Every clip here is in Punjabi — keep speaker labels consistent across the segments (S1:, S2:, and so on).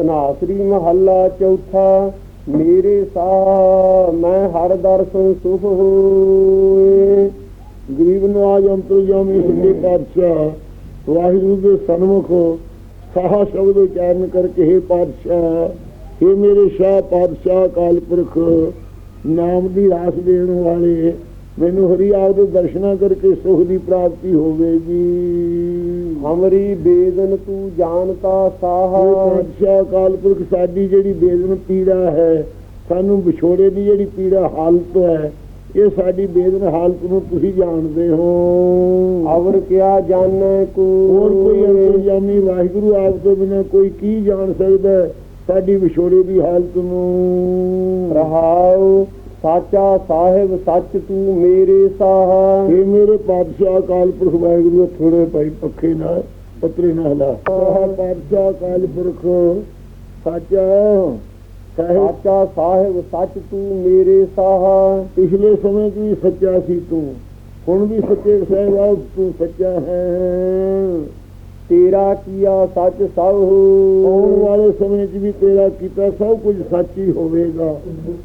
S1: ਤਨਾਸਰੀ ਮਹੱਲਾ ਚੌਥਾ, ਮੇਰੇ ਸਾਹ ਮੈਂ ਹਰ ਦਰਸ਼ਨ ਸੁਖ ਹੋਏ।
S2: ਗਰੀਬ ਨਵਾਜ ਅੰਤਰਜਾਮੀ ਸੱਚੇ ਪਾਤਸ਼ਾਹ, ਵਾਹਿਗੁਰੂ ਦੇ ਸਨਮੁਖ ਸਾਹਾ ਸ਼ਬਦ ਉਚਾਰਨ ਕਰਕੇ हे ਪਾਤਸ਼ਾਹ हे ਮੇਰੇ ਸ਼ਾਹ ਪਾਤਸ਼ਾਹ ਕਾਲ ਪੁਰਖ, ਨਾਮ ਦੀ ਰਾਸ ਦੇਣ ਵਾਲੇ, ਮੈਨੂੰ ਹਰੀ ਆਪ ਦੇ ਦਰਸ਼ਨਾਂ ਕਰਕੇ ਸੁਖ ਦੀ ਪ੍ਰਾਪਤੀ ਹੋਵੇਗੀ।
S1: ਹਮਰੀ ਬੇਦਨ ਤੂੰ ਜਾਣਤਾ ਸਾਹ।
S2: ਪਾਤਸ਼ਾਹ ਕਾਲ ਪੁਰਖ ਸਾਡੀ ਜਿਹੜੀ ਬੇਦਨ ਪੀੜਾ ਹੈ ਸਾਨੂੰ ਵਿਛੋੜੇ ਦੀ ਜਿਹੜੀ ਪੀੜਾ ਹਾਲਤ ਹੈ ਇਹ ਸਾਡੀ ਬੇਦਨ ਹਾਲਤ ਨੂੰ ਤੁਸੀਂ ਜਾਣਦੇ ਹੋ।
S1: ਅਵਰ ਕਿਆ ਜਾਣੈ ਕੋ?
S2: ਹੋਰ ਕੋਈ ਅੰਤਰਜਾਮੀ ਵਾਹਿਗੁਰੂ ਆਪ ਤੋਂ ਬਿਨਾਂ ਕੋਈ ਕੀ ਜਾਣ ਸਕਦਾ ਸਾਡੀ ਵਿਛੋੜੇ ਦੀ ਹਾਲਤ ਨੂੰ?
S1: ਰਹਾਉ। ਸਾਚਾ ਸਾਹਿਬ ਸੱਚ ਤੂੰ ਮੇਰੇ ਸਾਹ।
S2: ਇਹ ਮੇਰੇ ਪਾਤਸ਼ਾਹ ਕਾਲ ਪੁਰਖ ਵਾਹਿਗੁਰੂ ਥੋੜੇ ਭਾਈ ਪੱਖੇ ਨਾਲ ਪੱਤਰੇ ਨਾਲ ਲਾ। ਸਾਹਾ ਪਾਤਸ਼ਾਹ ਕਾਲ ਪੁਰਖ ਸਾਚਾ
S1: ਸਾਚਾ ਸਾਹਿਬ ਸੱਚ ਤੂੰ ਮੇਰੇ ਸਾਹ।
S2: ਪਿਛਲੇ ਸਮੇਂ ਵੀ ਸੱਚਾ ਸੀ ਤੂੰ ਹੁਣ ਵੀ ਸੱਚੇ ਸਾਹਿਬ ਤੂੰ ਸੱਚਾ ਹੈ।
S1: ਤੇਰਾ ਕੀਆ ਸੱਚ ਸਭ
S2: ਆਉਣ ਵਾਲੇ ਸਮੇਂ 'ਚ ਵੀ ਤੇਰਾ ਕੀਤਾ ਸਭ ਕੁਝ ਸੱਚ ਹੀ ਹੋਵੇਗਾ।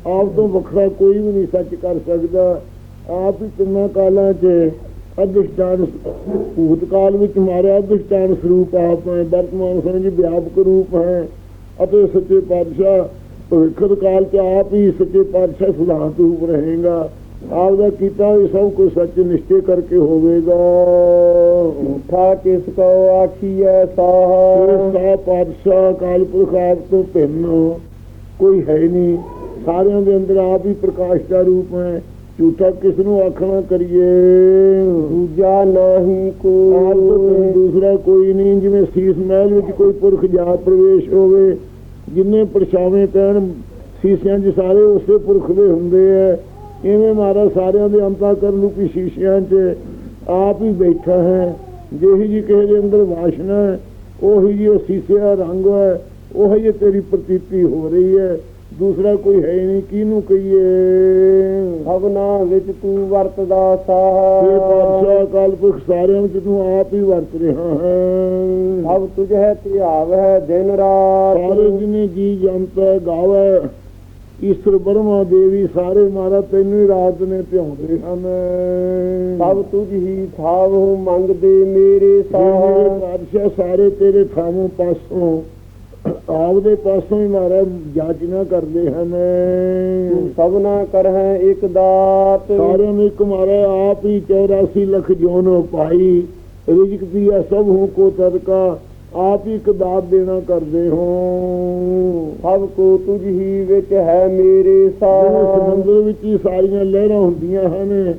S2: ਆਪ ਤੋਂ ਵੱਖਰਾ ਕੋਈ ਵੀ ਨਹੀਂ ਸੱਚ ਕਰ ਸਕਦਾ। ਆਪ ਹੀ ਤਿੰਨਾਂ ਕਾਲਾਂ 'ਚ ਅਧਾਨ ਭੂਤ ਕਾਲ ਵਿੱਚ ਮਾਰਿਆ ਅਧਿਸ਼ਟਾਨ ਸਰੂਪ ਆਪ ਹੈ, ਵਰਤਮਾਨ ਸਮੇਂ 'ਚ ਵਿਆਪਕ ਰੂਪ ਹੈ। ਅਤੇ ਸੱਚੇ ਪਾਤਸ਼ਾਹ ਭਵਿੱਖ ਕਾਲ 'ਚ ਆਪ ਹੀ ਸੱਚੇ ਪਾਤਸ਼ਾਹ ਸੁਧਾਰਤ ਰੂਪ ਰਹੇਗਾ। ਆਪ ਦਾ ਕੀਤਾ ਵੀ ਸਭ ਕੁਝ ਸੱਚ ਨਿਸ਼ਚੈ ਕਰਕੇ ਹੋਵੇਗਾ।
S1: ਝੂਠਾ ਕਿਸ ਕੋ ਆਖੀਐ ਸਾਹ।
S2: ਸਾ ਪਾਤਸ਼ਾਹ ਕਾਲ ਪੁਰਖ ਆਪ ਤੋਂ ਭਿੰਨ ਕੋਈ ਹੈ ਨਹੀਂ। ਸਾਰਿਆਂ ਦੇ ਅੰਦਰ ਆਪ ਹੀ ਪ੍ਰਕਾਸ਼ ਦਾ ਰੂਪ ਹੈ। ਝੂਠਾ ਕਿਸ ਨੂੰ ਆਖਣਾ ਕਰੀਏ?
S1: ਦੂਜਾ ਨਾਹੀ
S2: ਆਪ ਤੋਂ ਭਿੰਨ
S1: ਕੋ
S2: ਦੂਸਰਾ ਕੋਈ ਨਹੀਂ। ਜਿਵੇਂ ਸੀਸ ਮਹਿਲ ਵਿੱਚ ਕੋਈ ਪੁਰਖ ਜਾ ਪ੍ਰਵੇਸ਼ ਹੋਵੇ ਜਿੰਨੇ ਪਰਛਾਵੇਂ ਪੈਣ ਸੀਸਿਆਂ 'ਚ ਸਾਰੇ ਉਸੇ ਪੁਰਖ ਦੇ ਹੁੰਦੇ ਐ। ਇਵੇਂ ਮਹਾਰਾਜ ਸਾਰਿਆਂ ਦੇ ਅੰਤਾ ਕਰਨ ਰੂਪੀ ਸ਼ੀਸ਼ਿਆਂ 'ਚ ਆਪ ਹੀ ਬੈਠਾ ਹੈ। ਜਿਹੀ ਜੀ ਕਿਸੇ ਦੇ ਅੰਦਰ ਵਾਸ਼ਨਾ ਹੈ ਉਹੀ ਜੀ ਉਹ ਸੀਸੇ ਦਾ ਰੰਗ ਹੈ ਉਹੀ ਜੀ ਤੇਰੀ ਪ੍ਰਤੀਤੀ ਹੋ ਰਹੀ ਹੈ। ਦੂਸਰਾ ਕੋਈ ਹੈ ਨਹੀਂ ਕਿਹਨੂੰ ਕਹੀਏ?
S1: ਭਵਨਾ ਵਿੱਚ ਤੂੰ ਵਰਤਦਾ
S2: ਇਹ
S1: ਸਾਹ
S2: ਪਾਤਸ਼ਾਹ ਕਾਲ ਪੁਰਖ ਸਾਰਿਆਂ ਵਿੱਚ ਤੂੰ ਆਪ ਹੀ ਵਰਤ ਰਿਹਾ ਹੈ।
S1: ਸਭ ਤੁਝ ਹੈ ਧਿਆਵ ਹੈ ਦਿਨ ਰਾਤ।
S2: ਸਾਰੇ ਜਿਨੇ ਜੀ ਜੰਤ ਗਾਵੇ। ਈਸ਼ਰ ਬਰਮਾ ਦੇਵੀ ਸਾਰੇ ਮਾਰਾ ਤੈਨੂੰ ਹੀ ਰਾਤ ਨੇ ਧਿਆਉਂਦੇ ਹਨ।
S1: ਸਭ ਤੁਝ ਹੀ ਥਾਵ ਮੰਗਦੇ ਮੇਰੇ ਸਾਹ।
S2: ਸਾਰੇ ਤੇਰੇ ਥਾਮੋਂ ਪਾਸੋਂ ਆਪ ਦੇ ਪਾਸੋਂ ਹੀ ਮਾਰਾ ਜਾਚਨਾ ਕਰਦੇ ਹਨ।
S1: ਸਭਨਾ ਕਰਹਿ ਇੱਕ ਦਾਤ।
S2: ਸਾਰਿਆਂ ਨੂੰ ਇੱਕ ਮਾਰਾ ਆਪ ਹੀ 84 ਲੱਖ ਜੋਨ ਪਾਈ ਰਿਜਕ ਦੀਆ ਸਭ ਹੂੰ ਕੋ ਤਦਕਾ। ਆਪ ਹੀ ਇੱਕ ਦਾਤ ਦੇਣਾ ਕਰਦੇ ਹੋ।
S1: ਸਭ ਕੋ ਤੁਝ ਹੀ ਵਿੱਚ ਹੈ ਮੇਰੇ ਸਾਹ।
S2: ਸਮੁੰਦਰ ਵਿੱਚ ਹੀ ਸਾਰੀਆਂ ਲਹਿਰਾਂ ਹੁੰਦੀਆਂ ਹਨ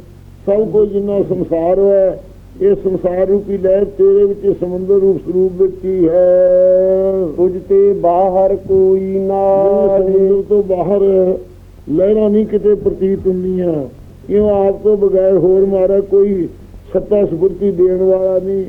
S2: ਸਭ ਕੁਝ ਜਿੰਨਾ ਸੰਸਾਰ ਹੈ ਇਹ ਸੰਸਾਰ ਰੂਪੀ ਲਹਿਰ ਤੇਰੇ ਵਿੱਚ ਸਮੁੰਦਰ ਰੂਪ ਸਰੂਪ ਵਿੱਚ ਹੀ ਹੈ।
S1: ਤੁਝ ਤੇ ਬਾਹਰ ਕੋਈ ਨਾਹੀ
S2: ਸਮੁੰਦਰ ਤੋਂ ਬਾਹਰ ਲਹਿਰਾਂ ਨਹੀਂ ਕਿਤੇ ਪ੍ਰਤੀਤ ਹੁੰਦੀਆਂ ਕਿਉਂ ਆਪ ਤੋਂ ਬਗੈਰ ਹੋਰ ਮਾਰਾ ਕੋਈ ਸੱਤਾ ਸਫੁਰਤੀ ਦੇਣ ਵਾਲਾ ਨਹੀਂ।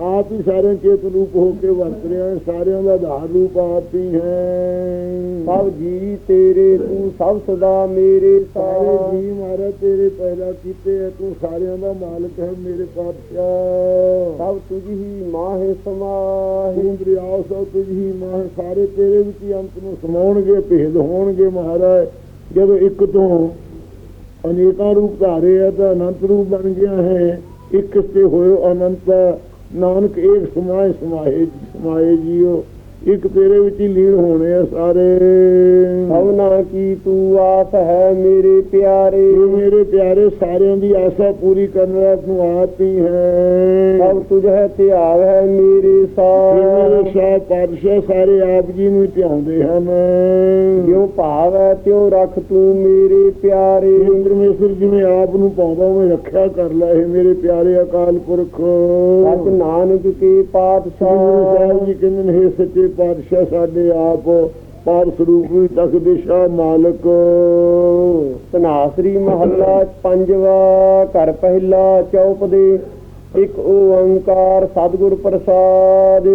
S2: ਆਪ ਹੀ ਸਾਰਿਆਂ ਚੇਤ ਰੂਪ ਹੋ ਕੇ ਵਰਤ ਰਿਹਾ ਹੈ ਸਾਰਿਆਂ ਦਾ ਆਧਾਰ ਰੂਪ ਆਪ ਹੀ ਹੈ।
S1: ਸਭ ਜੀ ਤੇਰੇ ਤੂੰ ਸਭ ਸਦਾ ਮੇਰੇ
S2: ਸਾਰੇ ਜੀ ਮਾਰਾ ਤੇਰੇ ਪੈਦਾ ਕੀਤੇ ਹੈ ਤੂੰ ਸਾਰਿਆਂ ਦਾ ਮਾਲਕ ਹੈ ਮੇਰੇ ਪਾਤਸ਼ਾਹ।
S1: ਸਭ ਤੁਝ ਹੀ ਮਾਹਿ ਸਮਾਹਿ।
S2: ਤੂੰ ਦਰਿਆ ਸਭ ਤੁਝ ਹੀ ਮਾਹ ਸਾਰੇ ਤੇਰੇ ਵਿੱਚ ਹੀ ਅੰਤ ਨੂੰ ਸਮਾਉਣਗੇ ਭੇਦ ਹੋਣਗੇ ਮਹਾਰਾਜ। ਜਦੋਂ ਇੱਕ ਤੋਂ ਅਨੇਕਾਂ ਰੂਪ ਧਾਰੇ ਆ ਤਾਂ ਅਨੰਤ ਰੂਪ ਬਣ ਗਿਆ ਹੈ। ਇੱਕ ਸੇ ਹੋਇਓ ਅਨੰਤ ਨਾਨਕ ਏਕ ਸਮਾਏ ਸਮਾਏ ਸਮਾਏ ਜੀਓ। ਇੱਕ ਤੇਰੇ ਵਿੱਚ ਹੀ ਲੀਨ ਹੋਣੇ ਆ ਸਾਰੇ।
S1: ਸਭਨਾ ਕੀ ਤੂੰ ਆਸ ਹੈ ਮੇਰੇ ਪਿਆਰੇ।
S2: ਮੇਰੇ ਪਿਆਰੇ ਸਾਰਿਆਂ ਦੀ ਆਸਾ ਪੂਰੀ ਕਰਨ ਵਾਲਾ ਤੂੰ ਆਪ ਹੀ ਹੈ।
S1: ਸਭ ਤੁਝ ਹੈ ਧਿਆਵ ਹੈ ਮੇਰੇ ਸਾਹ।
S2: ਮੇਰੇ ਸ਼ਾਹ ਸਾਰੇ ਆਪ ਜੀ ਨੂੰ ਧਿਆਉਂਦੇ ਹਨ।
S1: ਜਿਉ ਭਾਵ ਹੈ ਤਿਉ ਰੱਖ ਤੂੰ ਮੇਰੇ ਪਿਆਰੇ।
S2: ਪਰਮੇਸ਼ਰ ਜਿਵੇਂ ਆਪ ਨੂੰ ਪਾਉਂਦਾ ਉਵੇਂ ਰੱਖਿਆ ਕਰ ਲੈ ਇਹ ਮੇਰੇ ਪਿਆਰੇ ਅਕਾਲ ਪੁਰਖ।
S1: ਸਚ ਨਾਨਕ ਕੇ ਪਾਤਸ਼ਾਹ।
S2: ਸਾਹਿਬ ਜੀ ਕਹਿੰਦੇ ਨੇ "ਹੇ ਸੱਚੇ ਪਾਤਸ਼ਾਹ ਸਾਡੇ ਆਪ ਪਾਰ ਸਰੂਪ ਵੀ ਤਖ ਦਿਸ਼ਾ ਮਾਲਕ।
S1: ਤਨਾਸਰੀ ਮਹੱਲਾ ਪੰਜਵਾ ਘਰ ਪਹਿਲਾ ਚੌਪ ਦੇ ਇੱਕ ਓੰਕਾਰ ਸਤਿਗੁਰ ਪ੍ਰਸਾਦ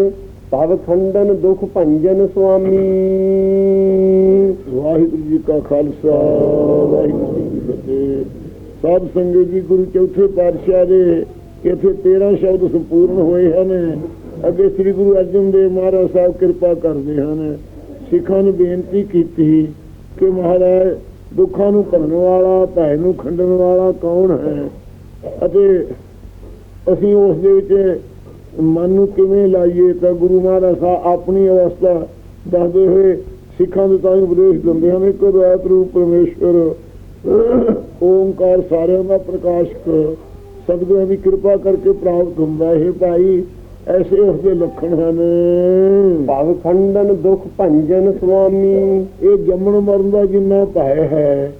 S1: ਭਵ ਖੰਡਨ ਦੁਖ ਭੰਜਨ ਸੁਆਮੀ।
S2: ਵਾਹਿਗੁਰੂ ਜੀ ਕਾ ਖਾਲਸਾ ਵਾਹਿਗੁਰੂ ਜੀ ਕੀ ਫਤਿਹ। ਸਾਧ ਸੰਗਤ ਜੀ ਗੁਰੂ ਚੌਥੇ ਪਾਤਸ਼ਾਹ ਦੇ ਇੱਥੇ 13 ਸ਼ਬਦ ਸੰਪੂਰਨ ਹੋਏ ਹਨ। ਅੱਗੇ ਸ੍ਰੀ ਗੁਰੂ ਅਰਜਨ ਦੇਵ ਮਹਾਰਾਜ ਸਾਹਿਬ ਕਿਰਪਾ ਕਰਦੇ ਹਨ, ਸਿੱਖਾਂ ਨੂੰ ਬੇਨਤੀ ਕੀਤੀ ਕਿ ਮਹਾਰਾਜ ਦੁੱਖਾਂ ਨੂੰ ਭੰਨਣ ਵਾਲਾ ਭੈ ਨੂੰ ਖੰਡਣ ਵਾਲਾ ਕੌਣ ਹੈ? ਅਤੇ ਅਸੀਂ ਉਸ ਦੇ ਵਿੱਚ ਮਨ ਨੂੰ ਕਿਵੇਂ ਲਾਈਏ? ਤਾਂ ਗੁਰੂ ਮਹਾਰਾਜ ਸਾਹਿਬ ਆਪਣੀ ਅਵਸਥਾ ਦੱਸਦੇ ਹੋਏ ਸਿੱਖਾਂ ਦੇ ਤਾਂ ਉਪਦੇਸ਼ ਦਿੰਦੇ ਹਨ, ਇੱਕ ਰਾਤ ਰੂਪ ਪਰਮੇਸ਼ਵਰ, ਓੰਕਾਰ ਸਾਰਿਆਂ ਦਾ ਪ੍ਰਕਾਸ਼ਕ ਸਤਿਗੁਰਾਂ ਦੀ ਕਿਰਪਾ ਕਰਕੇ ਪ੍ਰਾਪਤ ਹੁੰਦਾ। ਹੈ ਭਾਈ ਐਸੇ ਉਸ ਦੇ ਲੱਖਣ ਹਨ।
S1: ਭਵ ਖੰਡਨ ਦੁਖ ਭੰਜਨ ਸੁਆਮੀ
S2: ਇਹ ਜੰਮਣ ਮਰਨ ਦਾ ਜਿੰਨਾ ਭੈ ਹੈ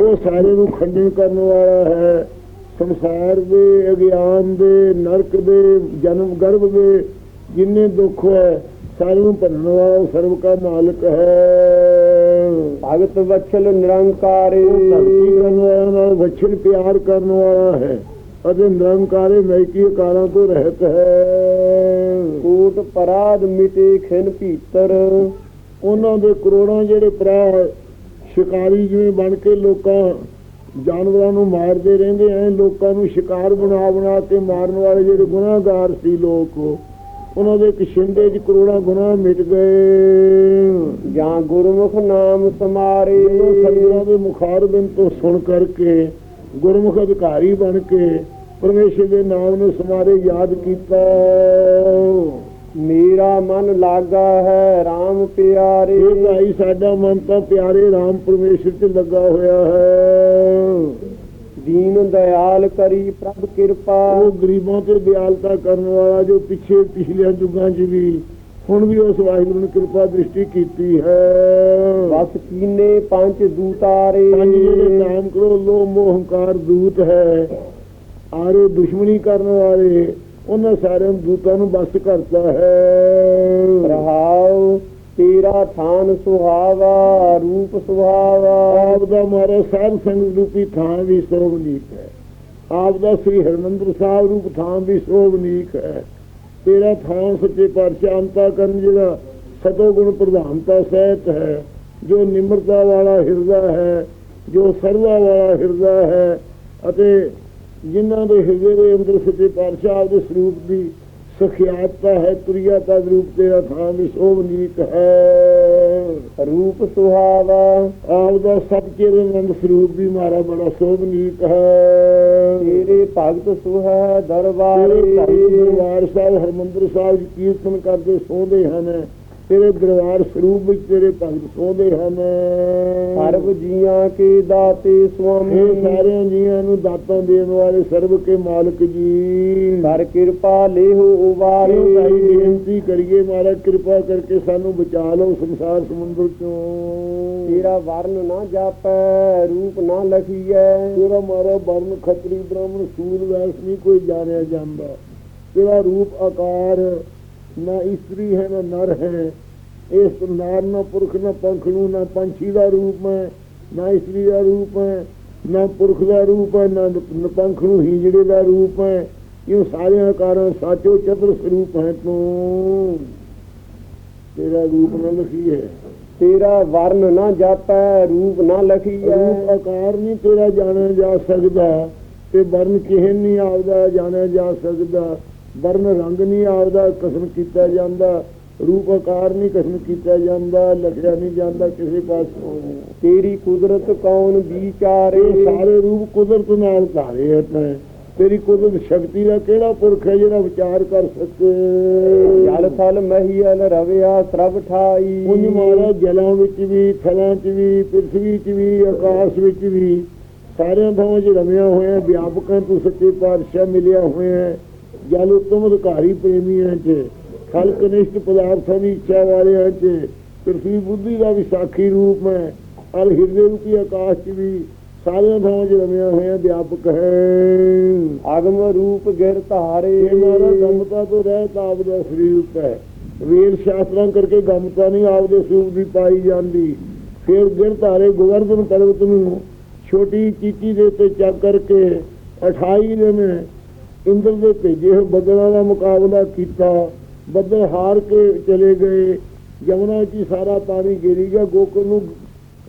S2: ਉਹ ਸਾਰੇ ਨੂੰ ਖੰਡਨ ਕਰਨ ਵਾਲਾ ਹੈ। ਸੰਸਾਰ ਦੇ ਅਗਿਆਨ ਦੇ ਨਰਕ ਦੇ ਜਨਮ ਗਰਭ ਦੇ ਜਿੰਨੇ ਦੁੱਖ ਹੈ ਸਾਰੇ ਨੂੰ ਭੰਨਣ ਵਾਲਾ ਸਰਬ ਦਾ ਮਾਲਕ ਹੈ।
S1: ਭਗਤ ਵਛਲ ਨਿਰੰਕਾਰੇ।
S2: ਭਗਤੀ ਕਰਨ ਵਾਲਾ ਨਾਲ ਵਛਣ ਪਿਆਰ ਕਰਨ ਵਾਲਾ ਹੈ। ਅਤੇ ਨਿਰੰਕਾਰੇ ਮੈਕੀ ਕਾਰਾਂ ਤੋਂ ਰਹਿਤ ਹੈ।
S1: ਕੋਟ ਪਰਾਧ ਮਿਟੇ ਖਿਨ ਭੀਤਰ।
S2: ਉਹਨਾਂ ਦੇ ਕਰੋੜਾਂ ਜਿਹੜੇ ਭਰਾ ਸ਼ਿਕਾਰੀ ਜਿਵੇਂ ਬਣ ਕੇ ਲੋਕਾਂ ਜਾਨਵਰਾਂ ਨੂੰ ਮਾਰਦੇ ਰਹਿੰਦੇ ਐ ਲੋਕਾਂ ਨੂੰ ਸ਼ਿਕਾਰ ਬਣਾ ਬਣਾ ਕੇ ਮਾਰਨ ਵਾਲੇ ਜਿਹੜੇ ਗੁਨਾਹਗਾਰ ਸੀ ਲੋਕ ਉਹਨਾਂ ਦੇ ਕਿਸ਼ਿੰਦੇ 'ਚ ਕਰੋੜਾਂ ਗੁਨਾਹ ਮਿਟ ਗਏ।
S1: ਜਾਂ ਗੁਰਮੁਖ ਨਾਮ ਸਮਾਰੇ।
S2: ਸਤਿਗੁਰਾਂ ਦੇ ਮੁਖਾਰਬਿੰਦ ਤੋਂ ਸੁਣ ਕਰਕੇ ਗੁਰਮੁਖ ਅਧਿਕਾਰੀ ਬਣ ਕੇ ਪਰਮੇਸ਼ਰ ਦੇ ਨਾਮ ਨੂੰ ਸਮਾਰੇ ਯਾਦ ਕੀਤਾ।
S1: ਮੇਰਾ ਮਨ ਲਾਗਾ ਹੈ RAM ਪਿਆਰੇ।
S2: ਇਹ ਭਾਈ ਸਾਡਾ ਮਨ ਤਾਂ ਪਿਆਰੇ RAM ਪਰਮੇਸ਼ਰ ਤੇ ਲੱਗਾ ਹੋਇਆ ਹੈ।
S1: ਦੀਨ ਦਇਆਲ ਕਰੀ ਪ੍ਰਭ ਕਿਰਪਾ।
S2: ਉਹ ਗਰੀਬਾਂ ਤੇ ਦਿਆਲਤਾ ਕਰਨ ਵਾਲਾ ਜੋ ਪਿੱਛੇ ਪਿਛਲੇ ਯੁੱਗਾਂ 'ਚ ਵੀ ਹੁਣ ਵੀ ਉਸ ਵਾਹਿਗੁਰੂ ਨੇ ਕਿਰਪਾ ਦ੍ਰਿਸ਼ਟੀ ਕੀਤੀ ਹੈ।
S1: ਬਸ ਕੀਨੇ ਪੰਜ ਦੂਤਾਰੇ।
S2: ਪੰਜ ਜਿਹੜੇ ਨਾਮ ਕਰੋ ਲੋ ਮੋਹ ਹੰਕਾਰ ਦੂਤ ਹੈ। ਆਰੇ ਦੁਸ਼ਮਣੀ ਕਰਨ ਵਾਲੇ ਉਹਨਾਂ ਸਾਰਿਆਂ ਦੂਤਾਂ ਨੂੰ ਬਸ ਕਰਤਾ ਹੈ।
S1: ਰਹਾਉ ਤੇਰਾ ਥਾਨ ਸੁਹਾਵਾ ਰੂਪ ਸੁਹਾਵਾ।
S2: ਆਪ ਦਾ ਮਾਰਾ ਸਾਧ ਸੰਗਤ ਰੂਪੀ ਥਾਂ ਵੀ ਸੋਭਨੀਕ ਹੈ। ਆਪ ਦਾ ਸ੍ਰੀ ਹਰਮੰਦਰ ਸਾਹਿਬ ਰੂਪ ਥਾਂ ਵੀ ਸੋਭਨੀਕ ਹੈ। ਤੇਰਾ ਥਾਂ ਸੱਚੇ ਪਾਤਸ਼ਾਹ ਅੰਤਾ ਕਰਨ ਜਿਹੜਾ ਸਤੋ ਗੁਣ ਪ੍ਰਧਾਨਤਾ ਸਹਿਤ ਹੈ, ਜੋ ਨਿਮਰਤਾ ਵਾਲਾ ਹਿਰਦਾ ਹੈ, ਜੋ ਸਰਵਾ ਵਾਲਾ ਹਿਰਦਾ ਹੈ, ਅਤੇ ਜਿਨ੍ਹਾਂ ਦੇ ਹਿਰਦੇ ਦੇ ਅੰਦਰ ਸੱਚੇ ਪਾਤਸ਼ਾਹ ਦੇ ਸਰੂਪ ਦੀ ਸਖਿਆਤਾ ਹੈ ਤੁਰਿਆਤਾ ਦੇ ਰੂਪ ਤੇਰਾ ਥਾਂ ਵੀ ਸੋਭਨੀਕ ਹੈ।
S1: ਰੂਪ ਸੁਹਾਵਾ
S2: ਆਪ ਦਾ ਸਭ ਚਿਰ ਆਨੰਦ ਸਰੂਪ ਵੀ ਮਾਰਾ ਬੜਾ ਸੋਭਨੀਕ ਹੈ।
S1: ਤੇਰੇ ਭਗਤ ਸੁਹੈ ਦਰਬਾਰੇ
S2: ਦਰਬਾਰ ਸਾਹਿਬ ਹਰਮੰਦਰ ਸਾਹਿਬ ਕੀਰਤਨ ਕਰਦੇ ਸੋਹਦੇ ਹਨ। ਤੇਰੇ ਦਰਬਾਰ ਸਰੂਪ ਵਿੱਚ ਤੇਰੇ ਭਗਤ ਸੋਹਦੇ ਹਨ।
S1: ਸਰਬ ਜੀਆਂ ਕੇ ਦਾਤੇ ਸੁਆਮੀ।
S2: ਇਹ ਸਾਰਿਆਂ ਜੀਆਂ ਨੂੰ ਦਾਤਾਂ ਦੇਣ ਵਾਲੇ ਸਰਬ ਕੇ ਮਾਲਕ ਜੀ।
S1: ਕਰ ਕਿਰਪਾ ਲੇਹੋ ਉਵਾਰੇ
S2: ਭਾਈ ਬੇਨਤੀ ਕਰੀਏ ਮਹਾਰਾਜ ਕਿਰਪਾ ਕਰਕੇ ਸਾਨੂੰ ਬਚਾ ਲਓ ਸੰਸਾਰ ਸਮੁੰਦਰ ਚੋਂ।
S1: ਤੇਰਾ ਵਰਨ ਨਾ ਜਾਪੈ ਰੂਪ ਨਾ ਲਖੀਐ।
S2: ਤੇਰਾ ਮਾਰਾ ਵਰਨ ਖੱਤਰੀ ਬ੍ਰਾਹਮਣ ਸੂਰ ਵੈਸ ਨਹੀਂ ਕੋਈ ਜਾਣਿਆ ਜਾਂਦਾ। ਤੇਰਾ ਰੂਪ ਆਕਾਰ ਨਾ ਇਸਤਰੀ ਹੈ ਨਾ ਨਰ ਹੈ। ਇਸ ਨਾਰ ਨਾ ਪੁਰਖ ਨਾ ਪੰਖ ਨੂੰ ਨਾ ਪੰਛੀ ਦਾ ਰੂਪ ਹੈ ਨਾ ਇਸਤਰੀ ਦਾ ਰੂਪ ਹੈ ਨਾ ਪੁਰਖ ਦਾ ਰੂਪ ਹੈ ਨਾ ਪੰਖ ਨੂੰ ਹੀਜੜੇ ਦਾ ਰੂਪ ਹੈ। ਇਹ ਸਾਰਿਆਂ ਕਾਰਾਂ ਸਾਚੋ ਚਤੁਰ ਸਰੂਪ ਹੈ ਤੂੰ। ਤੇਰਾ ਰੂਪ ਨਾ ਲਖੀ ਹੈ।
S1: ਤੇਰਾ ਵਰਨ ਨਾ ਜਾਪੈ ਰੂਪ ਨਾ ਲਖੀਐ
S2: ਰੂਪ ਆਕਾਰ ਨਹੀਂ ਤੇਰਾ ਜਾਣਿਆ ਜਾ ਸਕਦਾ ਤੇ ਵਰਨ ਕਿਹੇ ਨਹੀਂ ਆਪਦਾ ਜਾਣਿਆ ਜਾ ਸਕਦਾ। ਵਰਨ ਰੰਗ ਨਹੀਂ ਆਪਦਾ ਕਸਮ ਕੀਤਾ ਜਾਂਦਾ ਰੂਪ ਆਕਾਰ ਨਹੀਂ ਕਸਮ ਕੀਤਾ ਜਾਂਦਾ ਲਿਖਿਆ ਨਹੀਂ ਜਾਂਦਾ ਕਿਸੇ ਪਾਸੋਂ।
S1: ਤੇਰੀ ਕੁਦਰਤ ਕੌਣ ਵਿਚਾਰੇ?
S2: ਸਾਰੇ ਰੂਪ ਕੁਦਰਤ ਨਾਲ ਧਾਰੇ ਹੈ ਤੈਂ। ਤੇਰੀ ਕੁਦਰਤ ਸ਼ਕਤੀ ਦਾ ਕਿਹੜਾ ਪੁਰਖ ਹੈ ਜਿਹੜਾ ਵਿਚਾਰ ਕਰ ਸਕੇ?
S1: ਜਲ ਥਲ ਮਹੀਲ ਰਵਿਆ ਸਰਬ ਠਾਈ।
S2: ਪੁੰਜ ਮਾਰਾ ਜਲਾਂ ਵਿੱਚ ਵੀ ਥਲਾਂ 'ਚ ਵੀ ਪ੍ਰਿਥਵੀ 'ਚ ਵੀ ਆਕਾਸ਼ ਵਿੱਚ ਵੀ। ਸਾਰਿਆਂ ਥਾਵਾਂ 'ਚ ਰਮਿਆ ਹੋਇਆ ਵਿਆਪਕ ਤੂੰ ਸੱਚੇ ਪਾਤਸ਼ਾਹ ਮਿਲਿਆ ਹੋਇਆ। ਹੈ ਜਲ ਉਤਮ ਅਧਿਕਾਰੀ ਪ੍ਰੇਮੀਆਂ 'ਚ ਖਲ ਕਨਿਸ਼ਟ ਪਦਾਰਥਾਂ ਦੀ ਇੱਛਾ ਵਾਲਿਆਂ 'ਚ ਪ੍ਰਿਥਵੀ ਬੁੱਧੀ ਦਾ ਵਿਸਾਖੀ ਰੂਪ ਹੈ। ਅਲ ਹਿਰਦੇ ਰੂਪੀ ਆਕਾਸ਼ 'ਚ ਵੀ ਸਾਰਿਆਂ ਥਾਵਾਂ 'ਚ ਰਮਿਆ ਹੋਇਆ ਵਿਆਪਕ ਹੈ।
S1: ਅਗਮ ਰੂਪ ਗਿਰ ਧਾਰੇ।
S2: ਇਹ ਮਾਰਾ ਗਮਤਾ ਤੋਂ ਰਹਿਤ ਆਪਦਾ ਸਰੂਪ ਹੈ। ਵੇਦ ਸ਼ਾਸਤਰਾਂ ਕਰਕੇ ਗਮਤਾ ਨਹੀਂ ਆਪਦੇ ਸਰੂਪ ਦੀ ਪਾਈ ਜਾਂਦੀ। ਫਿਰ ਗਿਰ ਧਾਰੇ ਗੋਵਰਧਨ ਪਰਬਤ ਨੂੰ ਛੋਟੀ ਚੀਚੀ ਦੇ ਉੱਤੇ ਚੱਕ ਕਰਕੇ 28 ਦਿਨ ਇੰਦਰ ਦੇ ਭੇਜੇ ਹੋਏ ਬੱਦਲਾਂ ਦਾ ਮੁਕਾਬਲਾ ਕੀਤਾ, ਬੱਦਲ ਹਾਰ ਕੇ ਚਲੇ ਗਏ ਯਮੁਨਾ 'ਚ ਹੀ ਸਾਰਾ ਪਾਣੀ ਗਿਰੀ ਗਿਆ, ਗੋਕੁਲ ਨੂੰ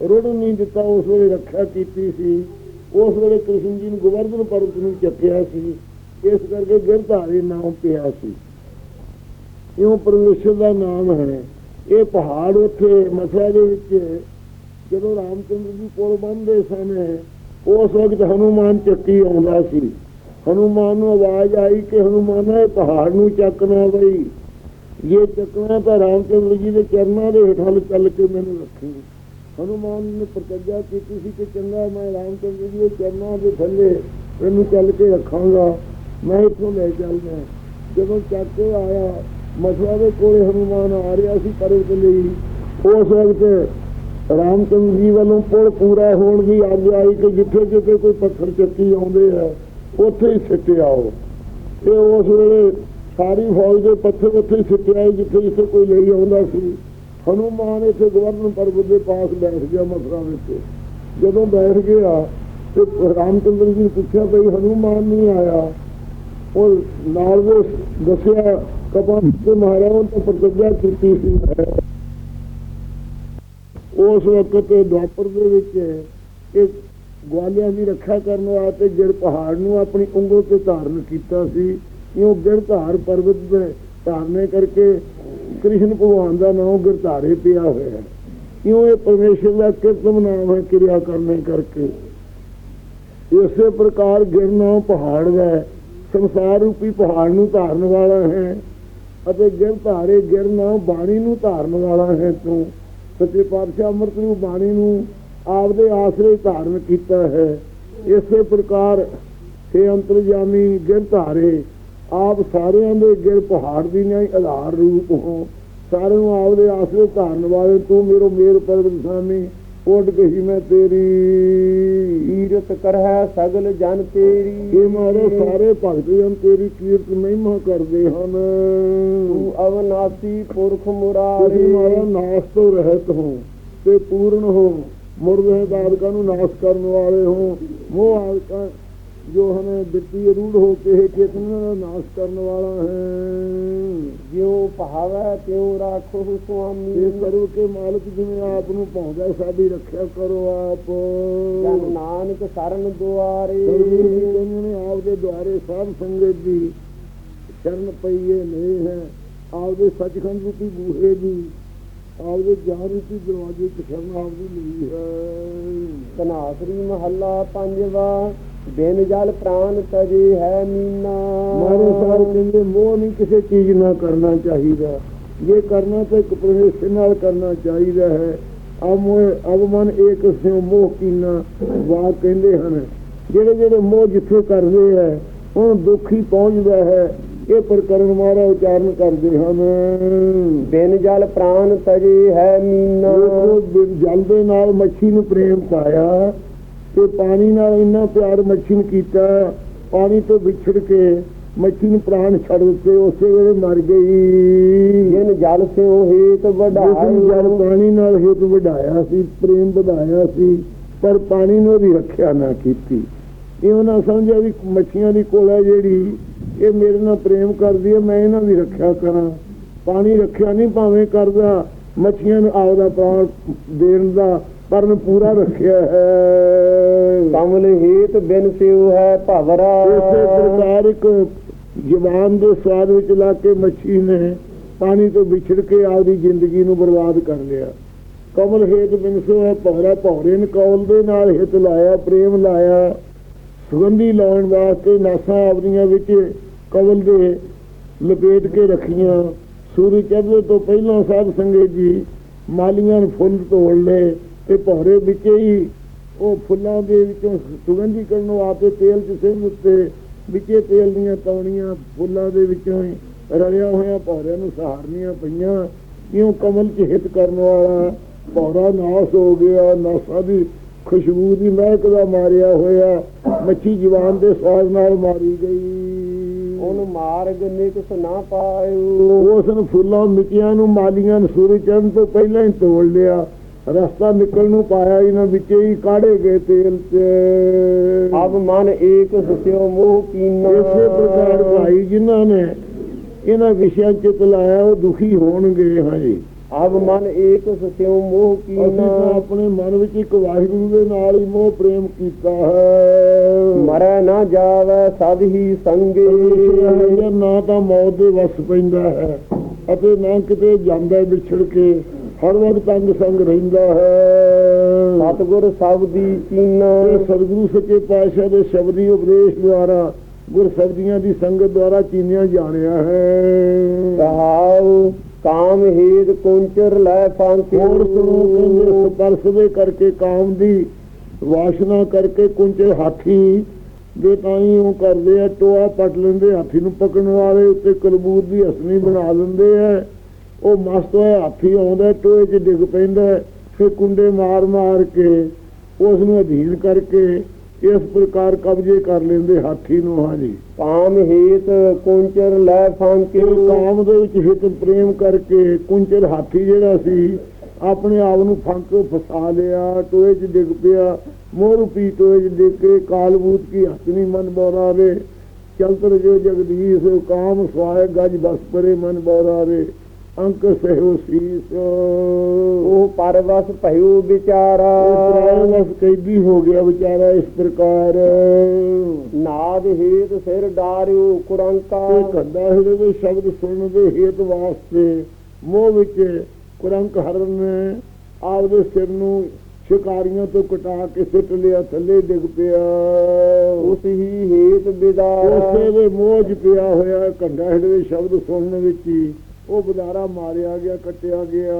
S2: ਰੁੜ ਨਹੀਂ ਦਿੱਤਾ, ਉਸ ਵੇਲੇ ਰੱਖਿਆ ਕੀਤੀ ਸੀ। ਉਸ ਵੇਲੇ ਕ੍ਰਿਸ਼ਨ ਜੀ ਨੂੰ ਗੋਵਰਧਨ ਪਰਬਤ ਨੂੰ ਚੱਕਿਆ ਸੀ। ਇਸ ਕਰਕੇ ਗਿਰਧਾਰੀ ਨਾਮ ਪਿਆ ਸੀ। ਇਉਂ ਪਰਮੇਸ਼ਰ ਦਾ ਨਾਮ ਹੈ। ਇਹ ਪਹਾੜ ਉੱਥੇ ਮਥੁਰਾ ਦੇ ਵਿੱਚ ਜਦੋਂ ਰਾਮਚੰਦਰ ਜੀ ਕੋਲ ਬੰਦੇ ਸਨ, ਉਸ ਵਕਤ ਹਨੂਮਾਨ ਚੱਕੀ ਆਉਂਦਾ ਸੀ। ਹਨੂਮਾਨ ਨੂੰ ਆਵਾਜ਼ ਆਈ ਕਿ ਹਨੂਮਾਨ, ਇਹ ਪਹਾੜ ਨੂੰ ਚੱਕਣਾ ਬਈ। ਇਹ ਚੱਕਣਾ ਤਾਂ ਰਾਮਚੰਦਰ ਜੀ ਦੇ ਚਰਨਾਂ ਦੇ ਹੇਠਾਂ ਚੱਲ ਕੇ ਮੈਨੂੰ ਰੱਖੀ ਹਨੂਮਾਨ ਨੇ ਪ੍ਰਤਿੱਜਾ ਕੀਤੀ ਸੀ ਕਿ ਚੰਗਾ ਮੈਂ ਰਾਮਚੰਦਰ ਜੀ ਦੇ ਚਰਨਾਂ ਦੇ ਥੱਲੇ ਇਹਨੂੰ ਚੱਲ ਕੇ ਰੱਖਾਂਗਾ। ਮੈਂ ਇੱਥੋਂ ਲੈ ਚੱਲਦਾ। ਜਦੋਂ ਚੱਕ ਕੇ ਆਇਆ, ਮਥੁਰਾ ਦੇ ਕੋਲੇ ਹਨੂਮਾਨ ਆ ਰਿਹਾ ਸੀ ਪਰਵਤ ਲਈ। ਉਸ ਵਕਤ ਰਾਮਚੰਦਰ ਜੀ ਵੱਲੋਂ ਪੁਲ ਪੂਰਾ ਹੋਣ ਦੀ ਆਗਿਆ ਆਈ ਕਿ ਜਿੱਥੇ ਜਿੱਥੇ ਕੋਈ ਪੱਥਰ ਚੱਕੀ ਆਉਂਦੇ ਆ ਉੱਥੇ ਹੀ ਸਿੱਟ ਆਓ ਤੇ ਉਸ ਵੇਲੇ ਸਾਰੀ ਫੌਜ ਦੇ ਪੱਥਰ ਉੱਥੇ ਹੀ ਸਿੱਟ ਆਏ ਜਿੱਥੇ ਜਿੱਥੇ ਕੋਈ ਲਈ ਆਉਂਦਾ ਸੀ। ਹਨੂਮਾਨ ਇੱਥੇ ਗਵਰਨਰ ਪਰਬਤ ਦੇ ਪਾਸ ਬੈਠ ਗਿਆ ਮਥੁਰਾ ਵਿੱਚ। ਜਦੋਂ ਬੈਠ ਗਿਆ ਤੇ ਰਾਮਚੰਦਰ ਜੀ ਨੇ ਪੁੱਛਿਆ ਬਈ ਹਨੂਮਾਨ ਨਹੀਂ ਆਇਆ। ਔਰ ਨਾਲ ਦੇ ਦੱਸਿਆ ਕਪਾਂ ਤੇ ਮਹਾਰਾਜ ਤੋਂ ਪ੍ਰਤਿੱਜਾ ਕੀਤੀ ਸੀ। ਉਸ ਵਕਤ ਦੁਆਪਰ ਦੇ ਵਿੱਚ ਇਹ ਗਵਾਲਿਆਂ ਦੀ ਰੱਖਿਆ ਕਰਨ ਵਾਸਤੇ ਗਿਰ ਪਹਾੜ ਨੂੰ ਆਪਣੀ ਉਂਗਲ ਤੇ ਧਾਰਨ ਕੀਤਾ ਸੀ। ਇਉਂ ਗਿਰ ਪਰਬਤ ਦੇ ਧਾਰਨੇ ਕਰਕੇ ਕ੍ਰਿਸ਼ਨ ਭਗਵਾਨ ਦਾ ਨਾਮ ਗਿਰਧਾਰੇ ਪਿਆ ਹੋਇਆ ਹੈ। ਇਉਂ ਇਹ ਪਰਮੇਸ਼ਰ ਦਾ ਕਿਰਤਮ ਨਾਮ ਹੈ, ਕਿਰਿਆ ਕਰਨੇ ਕਰਕੇ। ਇਸੇ ਪ੍ਰਕਾਰ ਗਿਰ ਨਾਮ ਪਹਾੜ ਹੈ। ਸੰਸਾਰ ਰੂਪੀ ਪਹਾੜ ਨੂੰ ਧਾਰਨ ਵਾਲਾ ਹੈ ਅਤੇ ਗਿਰ ਧਾਰੇ ਗਿਰ ਨਾਮ ਬਾਣੀ ਨੂੰ ਧਾਰਨ ਵਾਲਾ ਹੈ। ਤੂੰ ਸੱਚੇ ਪਾਤਸ਼ਾਹ ਅੰਮ੍ਰਿਤ ਨੂੰ ਬਾਣੀ ਨੂੰ ਆਪਦੇ ਆਸਰੇ ਧਾਰਨ ਕੀਤਾ ਹੈ। ਇਸੇ ਪ੍ਰਕਾਰ हे ਅੰਤਰਜਾਮੀ ਗਿਰ ਧਾਰੇ ਆਪ ਸਾਰਿਆਂ ਦੇ ਗਿਰ ਪਹਾੜ ਦੀ ਨਹੀਂ ਆਧਾਰ ਰੂਪ ਹੋ। ਸਾਰਿਆਂ ਨੂੰ ਆਪਦੇ ਆਸਰੇ ਧਾਰਨ ਵਾਲੇ ਤੂੰ ਮੇਰੋ ਮੇਰ ਪਰਵਤ ਸਾਮੀ ਉੱਡ ਗਈ ਮੈਂ ਤੇਰੀ
S1: ਕੀਰਤ ਕਰਹਿ ਸਗਲ ਜਨ ਤੇਰੀ।
S2: ਇਹ ਮਾਰੇ ਸਾਰੇ ਭਗਤ ਜਨ ਤੇਰੀ ਕੀਰਤ ਮਹਿਮਾ ਕਰਦੇ ਹਨ।
S1: ਤੂੰ ਅਵਨਾਸੀ ਪੁਰਖ ਮੁਰਾਰੀ।
S2: ਮਾਰਾ ਨਾਸ ਤੋਂ ਰਹਿਤ ਹੋ ਤੇ ਪੂਰਨ ਹੋ। ਮੁਰਦੇ ਦਾਦਕਾਂ ਨੂੰ ਨਾਸ ਕਰਨ ਵਾਲੇ ਹੋ। ਮੋਹ ਆਦਿਕਾਂ ਜੋ ਹਮੇ ਬਿਰਤੀ ਰੂੜ ਹੋ ਕੇ ਹੈ ਚੇਤਨ ਦਾ ਨਾਸ ਕਰਨ ਵਾਲਾ ਹੈ।
S1: ਜਿਉ ਭਾਵੈ ਤਿਉ ਰਾਖੋ ਸੁਆਮੀ।
S2: ਇਹ ਕਰੋ ਕੇ ਮਾਲਕ ਜਿਵੇਂ ਆਪ ਨੂੰ ਪਾਉਂਦਾ ਸਾਡੀ ਰੱਖਿਆ ਕਰੋ ਆਪ।
S1: ਜਨ ਨਾਨਕ ਸਰਨ ਦੁਆਰੇ।
S2: ਗੁਰੂ ਜੀ ਕਹਿੰਦੇ ਨੇ ਆਪ ਦੇ ਦੁਆਰੇ ਸਾਧ ਸੰਗਤ ਦੀ ਸ਼ਰਨ ਪਈਏ ਨਹੀਂ ਹੈ। ਆਪ ਦੇ ਸੱਚਖੰਡ ਰੂਪੀ ਬੂਹੇ ਦੀ ਆਪ ਦੇ ਗਿਆਨ ਰੂਪੀ ਦਰਵਾਜ਼ੇ ਤੇ ਸ਼ਰਨ ਆਪ ਦੀ ਲਈ ਹੈ।
S1: ਕਨਾਸਰੀ ਮਹੱਲਾ ਪੰਜਵਾ ਬਿਨ ਜਲ ਪ੍ਰਾਨ ਤਜੇ ਹੈ ਮੀਨਾ।
S2: ਮਾਰੇ ਸਾਰ ਕਹਿੰਦੇ ਮੋਹ ਨਹੀਂ ਕਿਸੇ ਚੀਜ਼ ਨਾਲ ਕਰਨਾ ਚਾਹੀਦਾ। ਜੇ ਕਰਨਾ ਤਾਂ ਇੱਕ ਪਰਮੇਸ਼ਰ ਨਾਲ ਕਰਨਾ ਚਾਹੀਦਾ ਹੈ। ਅਮੋਹ ਅਵਮਨ ਏਕ ਸਿਉ ਮੋਹ ਕੀਨਾ ਵਾ ਕਹਿੰਦੇ ਹਨ। ਜਿਹੜੇ ਜਿਹੜੇ ਮੋਹ ਜਿੱਥੇ ਕਰਦੇ ਹੈ ਹੁਣ ਦੁੱਖ ਪਹੁੰਚਦਾ ਹੈ। ਇਹ ਪ੍ਰਕਰਨ ਮਾਰਾ ਉਚਾਰਨ ਕਰਦੇ ਹਨ।
S1: ਬਿਨ ਜਲ ਪ੍ਰਾਨ ਤਜੇ ਹੈ ਮੀਨਾ।
S2: ਬਿਨ ਜਲ ਦੇ ਨਾਲ ਮੱਛੀ ਨੂੰ ਪ੍ਰੇਮ ਪਾਇਆ ਤੇ ਪਾਣੀ ਨਾਲ ਇੰਨਾ ਪਿਆਰ ਮੱਛੀ ਨੂੰ ਕੀਤਾ ਪਾਣੀ ਤੋਂ ਵਿਛੜ ਕੇ ਮੱਛੀ ਨੂੰ ਪ੍ਰਾਣ ਛੱਡ ਦਿੱਤੇ ਉਸੇ ਵੇਲੇ ਮਰ ਗਈ।
S1: ਬਿਨ ਜਲ ਸਿਉ ਹੇਤ
S2: ਜਿਸ ਨੂੰ ਜਲ ਪਾਣੀ ਨਾਲ ਹੇਤ ਵਧਾਇਆ ਸੀ ਪ੍ਰੇਮ ਵਧਾਇਆ ਸੀ ਪਰ ਪਾਣੀ ਨੂੰ ਉਹਦੀ ਰੱਖਿਆ ਨਾ ਕੀਤੀ। ਇਹ ਉਹਨਾਂ ਸਮਝਿਆ ਵੀ ਮੱਛੀਆਂ ਦੀ ਕੋਲਾ ਜਿਹੜੀ ਇਹ ਮੇਰੇ ਨਾਲ ਪ੍ਰੇਮ ਕਰਦੀ ਹੈ ਮੈਂ ਇਹਨਾਂ ਦੀ ਰੱਖਿਆ ਕਰਾਂ। ਪਾਣੀ ਰੱਖਿਆ ਨਹੀਂ ਭਾਵੇਂ ਕਰਦਾ ਮੱਛੀਆਂ ਨੂੰ ਆਪਦਾ ਪ੍ਰਾਣ ਦੇਣ ਦਾ ਪਰਨ ਪੂਰਾ ਰੱਖਿਆ ਹੈ।
S1: ਕਮਲ ਹੇਤ ਬਿਨ ਸਿਉ ਹੈ ਭਵਰਾ।
S2: ਇਸੇ ਪ੍ਰਕਾਰ ਇੱਕ ਜਵਾਨ ਦੇ ਸਵਾਦ ਵਿੱਚ ਲਾ ਕੇ ਮੱਛੀ ਨੇ ਪਾਣੀ ਤੋਂ ਵਿਛੜ ਕੇ ਆਪਦੀ ਜ਼ਿੰਦਗੀ ਨੂੰ ਬਰਬਾਦ ਕਰ ਲਿਆ। ਕਮਲ ਹੇਤ ਬਿਨਸੋ ਹੈ ਭੌਰਾ ਭੌਰੇ ਨੇ ਕੌਲ ਦੇ ਨਾਲ ਹਿਤ ਲਾਇਆ ਪ੍ਰੇਮ ਲਾਇਆ। ਸੁਗੰਧੀ ਲਾਉਣ ਵਾਸਤੇ ਨਾਸਾਂ ਆਪਣੀਆਂ ਵਿੱਚ ਕਵਲ ਦੇ ਲਪੇਟ ਕੇ ਰੱਖੀਆਂ। ਸੂਰਜ ਚੜ੍ਹਦੇ ਤੋਂ ਪਹਿਲਾਂ ਸਾਧ ਸੰਗਤ ਜੀ ਮਾਲੀਆਂ ਨੂੰ ਫੁੱਲ ਤੋੜ ਲਏ ਤੇ ਭੌਰੇ ਵਿੱਚ ਹੀ ਉਹ ਫੁੱਲਾਂ ਦੇ ਵਿੱਚੋਂ ਸੁਗੰਧੀ ਕਰਨ ਵਾਸਤੇ ਤੇਲ ਚ ਸਿਰ ਉੱਤੇ ਵਿੱਚੇ ਤੇਲ ਦੀਆਂ ਤੌਣੀਆਂ ਫੁੱਲਾਂ ਦੇ ਵਿੱਚੋਂ ਹੀ ਰਲਿਆ ਹੋਇਆ ਭੌਰਿਆਂ ਨੂੰ ਸਹਾਰਨੀਆਂ ਪਈਆਂ। ਕਿਉਂ ਕਮਲ ਚ ਹਿੱਤ ਕਰਨ ਵਾਲਾ ਭੌਰਾ ਨਾਸ ਹੋ ਗਿਆ। ਨਾਸਾ ਦੀ ਖੁਸ਼ਬੂ ਦੀ ਮਹਿਕ ਦਾ ਮਾਰਿਆ ਹੋਇਆ ਮੱਛੀ ਜਵਾਨ ਦੇ ਸਵਾਦ ਨਾਲ ਮਾਰੀ ਗਈ।
S1: ਉਹਨੂੰ ਮਾਰਗ ਨਿਕਸ ਨਾ ਪਾਇਓ।
S2: ਉਸ ਨੂੰ ਫੁੱਲਾਂ ਮਿੱਟੀਆਂ ਨੂੰ ਮਾਲੀਆਂ ਨੂੰ ਸੂਰਜ ਚੜ੍ਹਨ ਤੋਂ ਪਹਿਲਾਂ ਹੀ ਤੋੜ ਲਿਆ। ਰਸਤਾ ਨਿਕਲ ਨੂੰ ਪਾਇਆ ਇਹਨਾਂ ਵਿੱਚ ਹੀ ਕਾੜੇ ਗਏ ਤੇਲ ਚ
S1: ਅਬ ਮਨ ਏਕ ਸੁਸਿਓ ਮੋਹ ਕੀਨਾ।
S2: ਇਸੇ ਪ੍ਰਕਾਰ ਭਾਈ ਜਿਨ੍ਹਾਂ ਨੇ ਇਹਨਾਂ ਵਿਸ਼ਿਆਂ ਚ ਲਾਇਆ ਉਹ ਦੁਖੀ ਹੋਣਗੇ ਹਾਂਜੀ।
S1: ਅਬ ਮਨ ਏਕ ਸੁਸਿਓ ਮੋਹ
S2: ਅਸੀਂ
S1: ਕੀਨਾ
S2: ਤਾਂ ਆਪਣੇ ਮਨ ਵਿੱਚ ਇੱਕ ਵਾਹਿਗੁਰੂ ਦੇ ਨਾਲ ਹੀ ਮੋਹ ਪ੍ਰੇਮ ਕੀਤਾ ਹੈ।
S1: ਮਰੈ ਨਾ ਜਾਵੇ ਸਦ ਹੀ ਸੰਗੇ।
S2: ਨਾ ਤਾਂ ਮੌਤ ਦੇ ਵਸ ਪੈਂਦਾ ਹੈ ਅਤੇ ਨਾ ਕਿਤੇ ਜਾਂਦਾ ਵਿਛੜ ਕੇ ਹਰ ਵਕਤ ਅੰਗ ਸੰਗ ਰਹਿੰਦਾ ਹੈ।
S1: ਸਤਿਗੁਰ ਸਭ ਦੀ ਚੀਨਾ
S2: ਤੇ ਸਤਿਗੁਰੂ ਸੱਚੇ ਪਾਤਸ਼ਾਹ ਦੇ ਸ਼ਬਦੀ ਉਪਦੇਸ਼ ਦੁਆਰਾ ਗੁਰ ਸਬਦੀਆਂ ਦੀ ਸੰਗਤ ਦੁਆਰਾ ਚੀਨਿਆ ਜਾਣਿਆ ਹੈ।
S1: ਕਹਾਉ ਕਾਮ ਹੇਦ ਕੁੰਚਰ ਲੈ ਫਾਂਕੇ
S2: ਹੋਰ ਸੁਣੋ ਕਹਿੰਦੇ ਸਪਰਸ਼ ਦੇ ਕਰਕੇ ਕਾਮ ਦੀ ਵਾਸ਼ਨਾ ਕਰਕੇ ਕੁੰਚੇ ਹਾਥੀ ਦੇ ਤਾਂ ਹੀ ਉਹ ਕਰਦੇ ਆ ਟੋਆ ਪਟ ਲੈਂਦੇ ਹਾਥੀ ਨੂੰ ਪਕੜਨ ਵਾਲੇ ਉੱਤੇ ਕਲਬੂਤ ਦੀ ਹਸਨੀ ਬਣਾ ਲੈਂਦੇ ਆ। ਉਹ ਮਸਤ ਹੋਇਆ ਹਾਥੀ ਆਉਂਦਾ ਟੋਏ 'ਚ ਡਿੱਗ ਪੈਂਦਾ ਫਿਰ ਕੁੰਡੇ ਮਾਰ ਮਾਰ ਕੇ ਉਸ ਨੂੰ ਅਧੀਨ ਕਰਕੇ ਇਸ ਪ੍ਰਕਾਰ ਕਬਜ਼ੇ ਕਰ ਲੈਂਦੇ ਹਾਥੀ ਨੂੰ ਹਾਂਜੀ
S1: ਕਾਮ ਹੇਤ ਕੁੰਚਰ ਲੈ ਫਾਂਕੇ।
S2: ਕਿ ਕਾਮ ਦੇ ਵਿੱਚ ਹਿਤ ਪ੍ਰੇਮ ਕਰਕੇ ਕੁੰਚਰ ਹਾਥੀ ਜਿਹੜਾ ਸੀ ਆਪਣੇ ਆਪ ਨੂੰ ਫੰਕ ਫਸਾ ਲਿਆ ਟੋਏ 'ਚ ਡਿੱਗ ਪਿਆ ਮੋਹ ਰੂਪੀ ਟੋਏ 'ਚ ਡਿੱਗ ਕੇ ਕਾਲਬੂਤ ਕੀ ਹਸਨੀ ਮਨ ਬੋਰਾ ਰੇ। ਚਲਤਰ ਜੋ ਜਗਦੀਸ਼ ਕਾਮ ਸਵਾਏ ਗਜ ਬਸ ਪਰੇ ਮਨ ਬੋਰਾ ਰੇ। ਅੰਕ ਸਹਿਓ ਸੀਸ।
S1: ਉਹ ਪਰਵਸ ਭਇਓ ਵਿਚਾਰਾ।
S2: ਬਸ ਕੈਦੀ ਹੋ ਗਿਆ ਵਿਚਾਰਾ ਇਸ ਪ੍ਰਕਾਰ।
S1: ਨਾਦ ਹੇਤ ਸਿਰ ਡਾਰਿਓ ਕੁਰੰਕਾ।
S2: ਤੇ ਕੰਦਾ ਹਿਰਦੇ ਦੇ ਸ਼ਬਦ ਸੁਣਨ ਦੇ ਹੇਤ ਵਾਸਤੇ ਮੋਹ ਵਿੱਚ ਕੁਰੰਕ ਹਰਨ ਨੇ ਆਪਦੇ ਸਿਰ ਨੂੰ ਸ਼ਿਕਾਰੀਆਂ ਤੋਂ ਕਟਾ ਕੇ ਸਿੱਟ ਲਿਆ ਥੱਲੇ ਡਿੱਗ ਪਿਆ।
S1: ਉਸ ਹੀ ਹੇਤ ਵਿਦਾਰਾ
S2: ਉਸੇ ਦੇ ਮੋਹ 'ਚ ਪਿਆ ਹੋਇਆ ਕੰਡਾ ਹਿਰਦੇ ਸ਼ਬਦ ਸੁਣਨ ਵਿੱਚ ਹੀ। ਉਹ ਬਦਾਰਾ ਮਾਰਿਆ ਗਿਆ ਕੱਟਿਆ ਗਿਆ।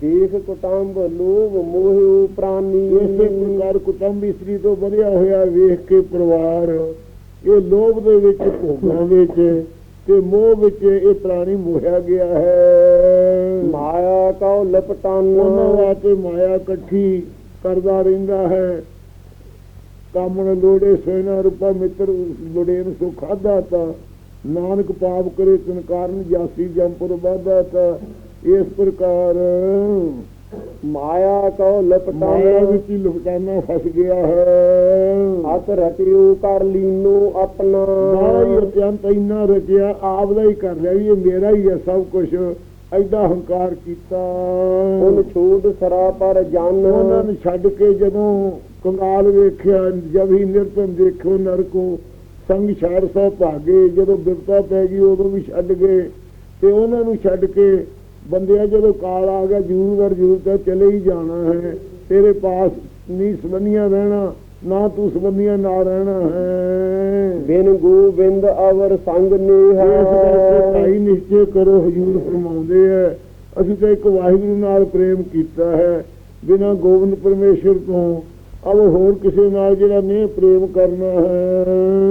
S1: ਦੇਖ ਕੁਟੰਬ ਲੋਭ ਮੋਹਿ ਪ੍ਰਾਨੀ
S2: ਇਸੇ ਪ੍ਰਕਾਰ ਕੁਟੰਬ ਇਸਤਰੀ ਤੋਂ ਬਣਿਆ ਹੋਇਆ ਵੇਖ ਕੇ ਪਰਿਵਾਰ ਇਹ ਲੋਭ ਦੇ ਵਿੱਚ ਭੋਗਾਂ ਵਿੱਚ ਤੇ ਮੋਹ ਵਿੱਚ ਇਹ ਪ੍ਰਾਣੀ ਮੋਹਿਆ ਗਿਆ ਹੈ।
S1: ਮਾਇਆ ਕਉ
S2: ਉਹਨਾਂ
S1: ਲਪਟਾਨਾ
S2: ਵਾਸਤੇ ਮਾਇਆ ਇਕੱਠੀ ਕਰਦਾ ਰਹਿੰਦਾ ਹੈ। ਕਾਮਣ ਲੋੜੇ ਸੋਨਾ ਰੂਪਾ ਮਿੱਤਰ ਲੋੜੇ ਨੂੰ ਸੋ ਖਾਦਾ ਤਾ ਨਾਨਕ ਪਾਪ ਕਰੇ ਤਿਨ ਕਾਰਨ ਜਾਸੀ ਜੰਪੁਰ ਬਾਧਾ ਤਾ ਇਸ ਪ੍ਰਕਾਰ
S1: ਮਾਇਆ
S2: ਮਾਇਆ।
S1: ਲਪਟਾਨਾ
S2: ਵਿੱਚ ਲੁਕਟਾਨਾ ਫਸ ਗਿਆ ਹੈ।
S1: ਅਸ ਰਟਿਓ ਕਰ ਲੀਨੋ ਆਪਣਾ।
S2: ਹੀ ਅਤਿਅੰਤ ਇੰਨਾ ਰਚਿਆ ਆਪ ਦਾ ਹੀ ਕਰ ਲਿਆ ਇਹ ਮੇਰਾ ਹੀ ਹੈ ਸਭ ਕੁਝ ਐਡਾ ਹੰਕਾਰ ਕੀਤਾ।
S1: ਉਨ ਛੂਟ ਸਰਾ ਪਰ ਜਨ।
S2: ਉਹਨਾਂ ਨੂੰ ਛੱਡ ਕੇ ਜਦੋਂ ਕੰਗਾਲ ਵੇਖਿਆ ਜਦ ਹੀ ਨਿਰਤਨ ਦੇਖੋ ਨਰਕੋ ਸੰਗ ਛਾੜ ਸੋ ਭਾਗੇ ਜਦੋਂ ਬਿਪਤਾ ਪੈ ਗਈ ਉਦੋਂ ਵੀ ਛੱਡ ਗਏ। ਤੇ ਉਹਨਾਂ ਨੂੰ ਛੱਡ ਕੇ ਬੰਦਿਆ ਜਦੋਂ ਕਾਲ ਆ ਗਿਆ ਜੂਰ ਵਰ ਜੂਰ ਤਾਂ ਚਲੇ ਹੀ ਜਾਣਾ ਹੈ। ਤੇਰੇ ਪਾਸ ਨਹੀਂ ਸੰਬੰਧੀਆਂ ਰਹਿਣਾ ਨਾ ਤੂੰ ਸੰਬੰਧੀਆਂ ਨਾਲ ਰਹਿਣਾ ਹੈ।
S1: ਬਿਨ ਗੋਬਿੰਦ ਅਵਰ ਸੰਗ
S2: ਕਰਕੇ
S1: ਨੇਹ
S2: ਭਾਈ ਨਿਸ਼ਚੈ ਕਰੋ ਹਜੂਰ ਫਰਮਾਉਂਦੇ ਹੈ। ਅਸੀਂ ਤਾਂ ਇੱਕ ਵਾਹਿਗੁਰੂ ਨਾਲ ਪ੍ਰੇਮ ਕੀਤਾ ਹੈ। ਬਿਨਾਂ ਗੋਬਿੰਦ ਪਰਮੇਸ਼ਰ ਤੋਂ ਅਬ ਹੋਰ ਕਿਸੇ ਨਾਲ ਜਿਹੜਾ ਨਹੀਂ ਪ੍ਰੇਮ ਕਰਨਾ ਹੈ?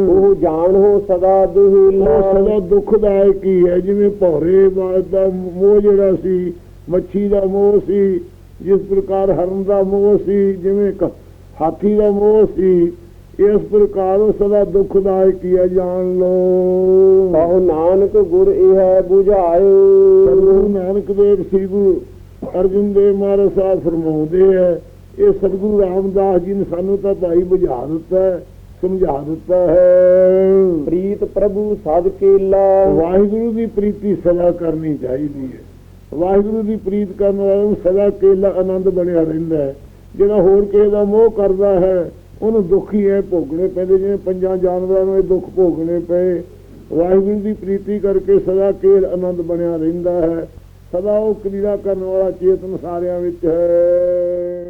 S1: ਉਹ ਜਾਣੋ ਸਦਾ
S2: ਉਹ
S1: ਦੁਹਿਲਾ
S2: ਸਦਾ ਦੁਖਦਾਇਕ ਹੀ ਹੈ ਜਿਵੇਂ ਭੌਰੇ ਬਾਦ ਦਾ ਮੋਹ ਜਿਹੜਾ ਸੀ ਮੱਛੀ ਦਾ ਮੋਹ ਸੀ ਜਿਸ ਪ੍ਰਕਾਰ ਹਰਨ ਦਾ ਮੋਹ ਸੀ ਜਿਵੇਂ ਹਾਥੀ ਦਾ ਮੋਹ ਸੀ ਇਸ ਪ੍ਰਕਾਰ ਉਹ ਸਦਾ ਦੁਖਦਾਇਕ ਹੀ ਹੈ ਜਾਣ ਲੋ
S1: ਕਹੋ ਨਾਨਕ ਗੁਰ ਇਹ
S2: ਸਤਿਗੁਰੂ
S1: ਬੁਝਾਇਓ।
S2: ਨਾਨਕ ਦੇਵ ਸ੍ਰੀ ਗੁਰੂ ਅਰਜਨ ਦੇਵ ਮਹਾਰਾਜ ਸਾਹਿਬ ਫਰਮਾਉਂਦੇ ਹੈ ਇਹ ਸਤਿਗੁਰੂ ਰਾਮਦਾਸ ਜੀ ਨੇ ਸਾਨੂੰ ਤਾਂ ਭਾਈ ਬੁਝਾ ਦਿੱਤਾ ਸਮਝਾ ਦਿੱਤਾ ਹੈ।
S1: ਪ੍ਰੀਤ ਪ੍ਰਭੂ ਸਦ ਕੇਲਾ
S2: ਵਾਹਿਗੁਰੂ ਦੀ ਪ੍ਰੀਤੀ ਸਦਾ ਕਰਨੀ ਚਾਹੀਦੀ ਹੈ। ਵਾਹਿਗੁਰੂ ਦੀ ਪ੍ਰੀਤ ਕਰਨ ਵਾਲੇ ਨੂੰ ਸਦਾ ਕੇਲਾ ਆਨੰਦ ਬਣਿਆ ਰਹਿੰਦਾ ਹੈ। ਜਿਹੜਾ ਹੋਰ ਕਿਸੇ ਦਾ ਮੋਹ ਕਰਦਾ ਹੈ ਉਹਨੂੰ ਦੁੱਖ ਹੀ ਹੈ ਭੋਗਣੇ ਪੈਂਦੇ ਜਿਵੇਂ ਪੰਜਾਂ ਜਾਨਵਰਾਂ ਨੂੰ ਇਹ ਦੁੱਖ ਭੋਗਣੇ ਪਏ। ਵਾਹਿਗੁਰੂ ਦੀ ਪ੍ਰੀਤੀ ਕਰਕੇ ਸਦਾ ਕੇਲ ਆਨੰਦ ਬਣਿਆ ਰਹਿੰਦਾ ਹੈ। ਸਦਾ ਉਹ ਕਲੀਲਾ ਕਰਨ ਵਾਲਾ ਚੇਤਨ ਸਾਰਿਆਂ ਵਿੱਚ ਹੈ।